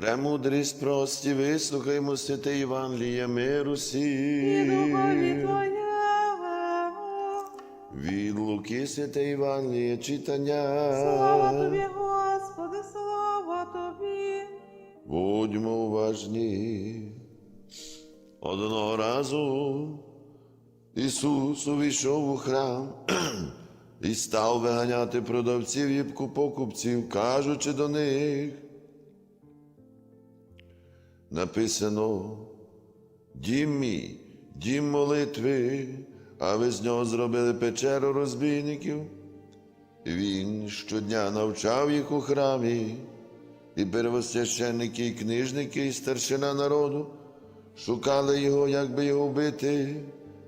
Премудрість прості, вислухаймо святе Євангеліє миру І сі. духові Твоєму. Від Луки святе Євангеліє читання. Слава Тобі, Господи, слава Тобі. Будьмо уважні. Одного разу Ісус увійшов у храм і став виганяти продавців і покупців, кажучи до них. Написано, дім мій, дім молитви, а ви з нього зробили печеру розбійників. Він щодня навчав їх у храмі, і первосвященники, і книжники, і старшина народу шукали його, як би його вбити,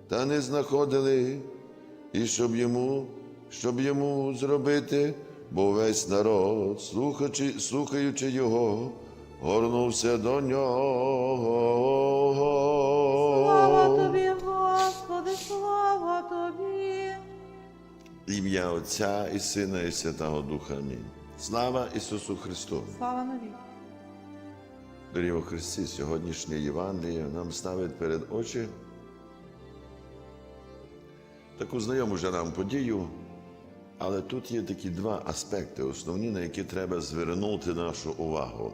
та не знаходили, і щоб йому, щоб йому зробити, бо весь народ, слухаючи, слухаючи його, горнувся до нього. Слава Тобі, Господи, слава Тобі. Ім'я Отця і Сина, і Святого Духа. Амінь. Слава Ісусу Христу! Слава навіки. Дорогі у Христі, сьогоднішнє Євангеліє нам ставить перед очі таку знайому вже нам подію, але тут є такі два аспекти, основні, на які треба звернути нашу увагу.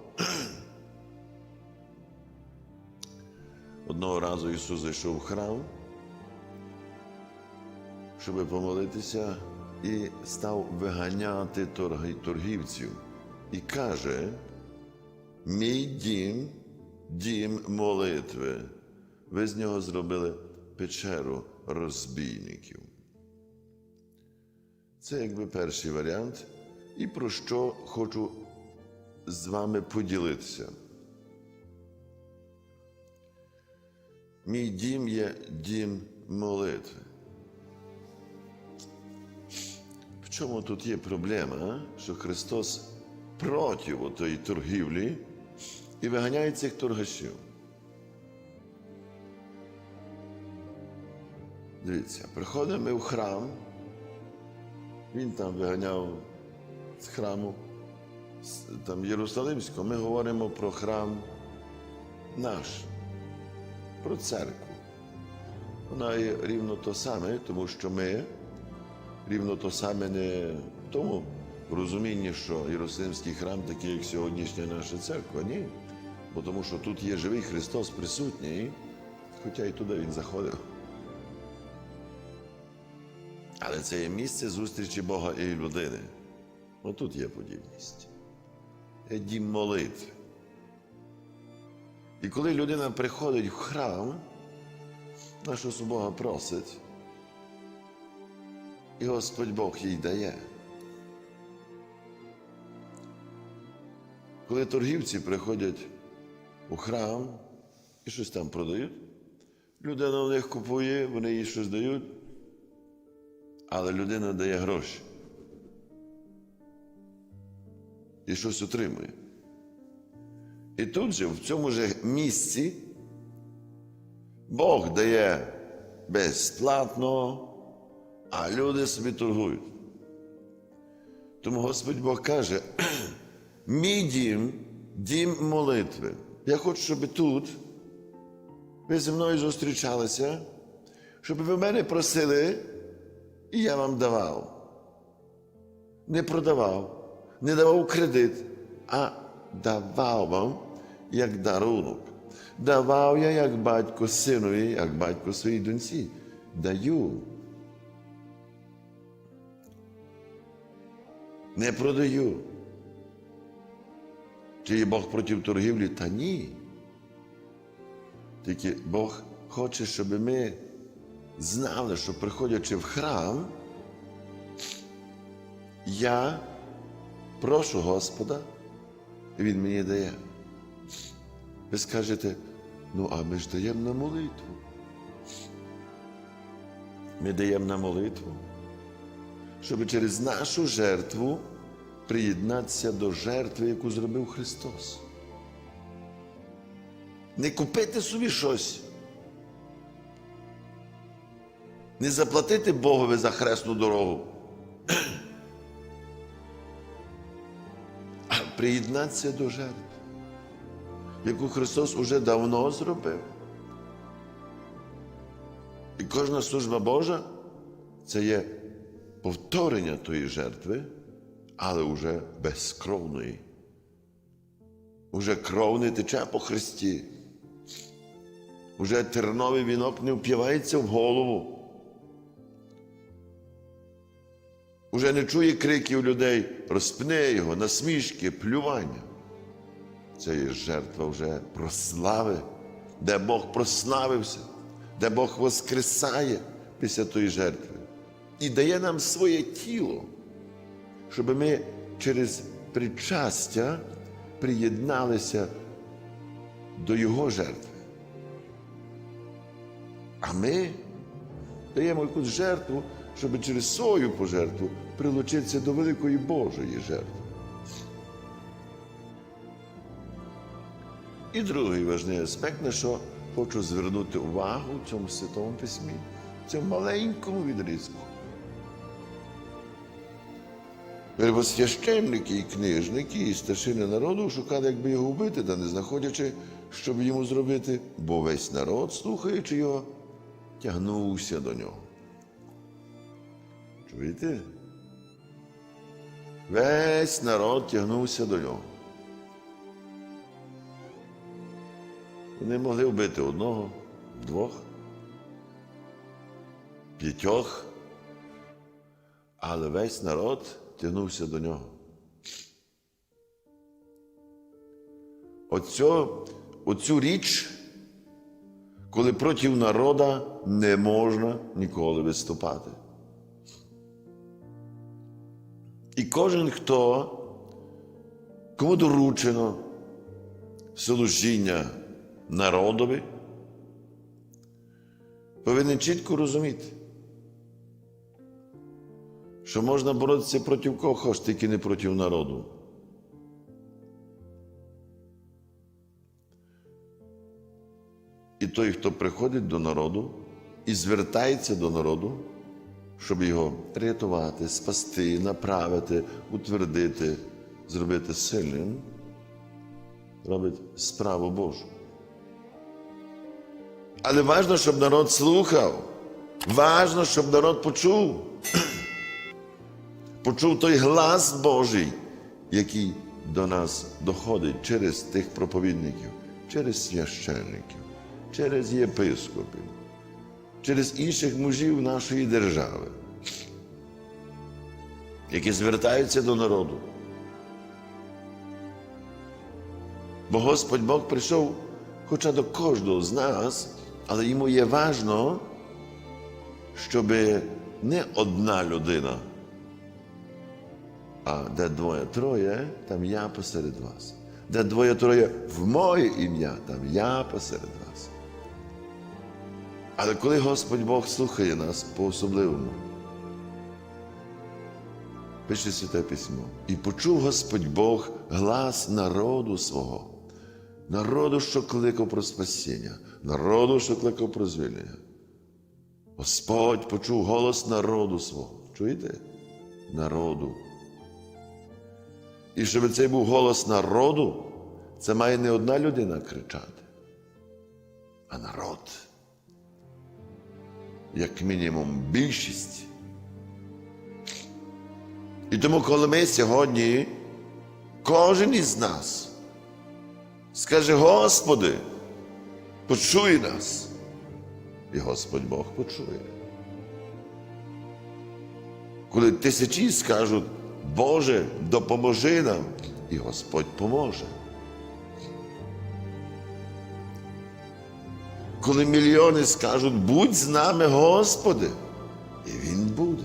Одного разу Ісус зайшов в храм, щоб помолитися, і став виганяти торгівців. І каже, Мій дім, дім молитви. Ви з нього зробили печеру розбійників. Це якби перший варіант, і про що хочу з вами поділитися. Мій дім є дім молитви. В чому тут є проблема, що Христос проти тої торгівлі і виганяє цих торгашів? Дивіться, приходимо ми в храм, він там виганяв з храму там Єрусалимського, ми говоримо про храм наш, про церкву. Вона є рівно то саме, тому що ми рівно то саме не в тому розумінні, що Єрусалимський храм такий, як сьогоднішня наша церква. Ні. Бо тому що тут є живий Христос присутній, хоча і туди він заходив. Але це є місце зустрічі Бога і людини. Отут є подібність. Дім молитви. І коли людина приходить в храм, на щось у Бога просить, і Господь Бог їй дає. Коли торгівці приходять у храм і щось там продають, людина в них купує, вони їй щось дають, але людина дає гроші. І щось отримує. І тут же, в цьому ж місці, Бог дає безплатно, а люди собі торгують. Тому Господь Бог каже: мій дім, дім молитви. Я хочу, щоб тут ви зі мною зустрічалися, щоб ви мене просили, і я вам давав. Не продавав, не давав кредит, а давав вам як дарунок. Давав я як батько синові, як батько своїй доньці. Даю. Не продаю. Чи є Бог проти торгівлі? Та ні. Тільки Бог хоче, щоб ми знали, що приходячи в храм, я прошу Господа, і Він мені дає. Ви скажете, ну а ми ж даємо на молитву. Ми даємо на молитву, щоб через нашу жертву приєднатися до жертви, яку зробив Христос. Не купити собі щось. Не заплатити Богові за хресну дорогу. А приєднатися до жертв. Яку Христос уже давно зробив. І кожна служба Божа це є повторення тої жертви, але вже безкровної. Уже кров не тече по Христі. Уже терновий вінок не вп'явається в голову. Уже не чує криків людей, розпни його, насмішки, плювання. Це є жертва вже прослави, де Бог прославився, де Бог воскресає після тої жертви і дає нам своє тіло, щоб ми через причастя приєдналися до Його жертви. А ми даємо якусь жертву, щоб через свою пожертву прилучитися до великої Божої жертви. І другий важливий аспект, на що хочу звернути увагу в цьому святому письмі, в цьому маленькому відрізку. Первосвященники і книжники, і старшини народу шукали, як би його вбити, та не знаходячи, що б йому зробити, бо весь народ, слухаючи його, тягнувся до нього. Чуєте? Весь народ тягнувся до нього. Вони могли вбити одного, двох, п'ятьох, але весь народ тягнувся до нього. Оцю, оцю річ, коли проти народа не можна ніколи виступати. І кожен, хто, кому доручено служіння народові, повинен чітко розуміти, що можна боротися проти кого хоч, тільки не проти народу. І той, хто приходить до народу і звертається до народу, щоб його рятувати, спасти, направити, утвердити, зробити сильним, робить справу Божу. Але важливо, щоб народ слухав. Важно, щоб народ почув. Почув той глас Божий, який до нас доходить через тих проповідників, через священників, через єпископів, через інших мужів нашої держави, які звертаються до народу. Бо Господь Бог прийшов хоча до кожного з нас, але йому є важно, щоб не одна людина, а де двоє-троє, там я посеред вас. Де двоє-троє в моє ім'я, там я посеред вас. Але коли Господь Бог слухає нас по-особливому, пише Святе Письмо, і почув Господь Бог глас народу свого, народу, що кликав про спасіння, народу, що кликав про звільнення. Господь почув голос народу свого. Чуєте? Народу. І щоб цей був голос народу, це має не одна людина кричати, а народ. Як мінімум більшість. І тому, коли ми сьогодні, кожен із нас скаже, Господи, почуй нас. І Господь Бог почує. Коли тисячі скажуть, Боже, допоможи нам, і Господь поможе. Коли мільйони скажуть, будь з нами, Господи, і Він буде.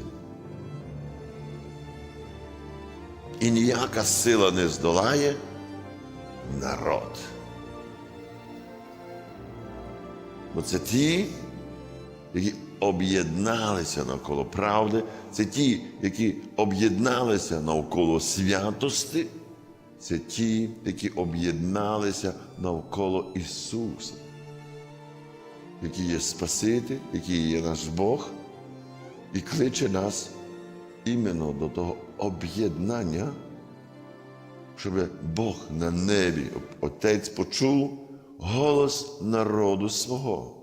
І ніяка сила не здолає народ. Бо це ті, які об'єдналися навколо правди, це ті, які об'єдналися навколо святости, це ті, які об'єдналися навколо Ісуса, який є Спаситель, який є наш Бог, і кличе нас іменно до того об'єднання, щоб Бог на небі, Отець почув голос народу свого.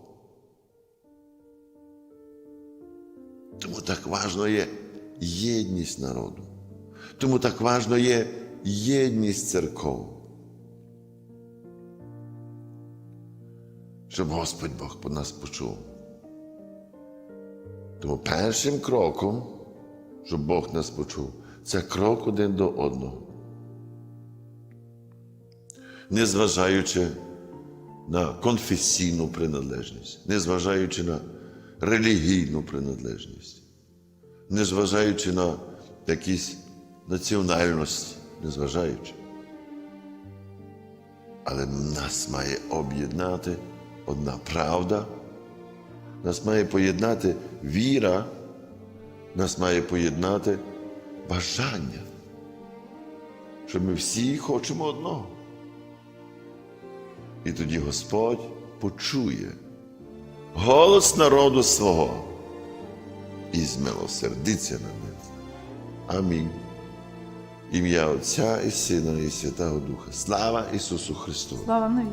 Тому так важно є єдність народу. Тому так важно є єдність церков. Щоб Господь Бог по нас почув. Тому першим кроком, щоб Бог нас почув, це крок один до одного. Незважаючи на конфесійну приналежність, незважаючи на релігійну приналежність, незважаючи на якісь національності, незважаючи. Але нас має об'єднати одна правда, нас має поєднати віра, нас має поєднати бажання, що ми всі хочемо одного. І тоді Господь почує голос народу свого і змилосердиться на ним. Амінь. Ім'я Отця і Сина, і Святого Духа. Слава Ісусу Христу! Слава навіки.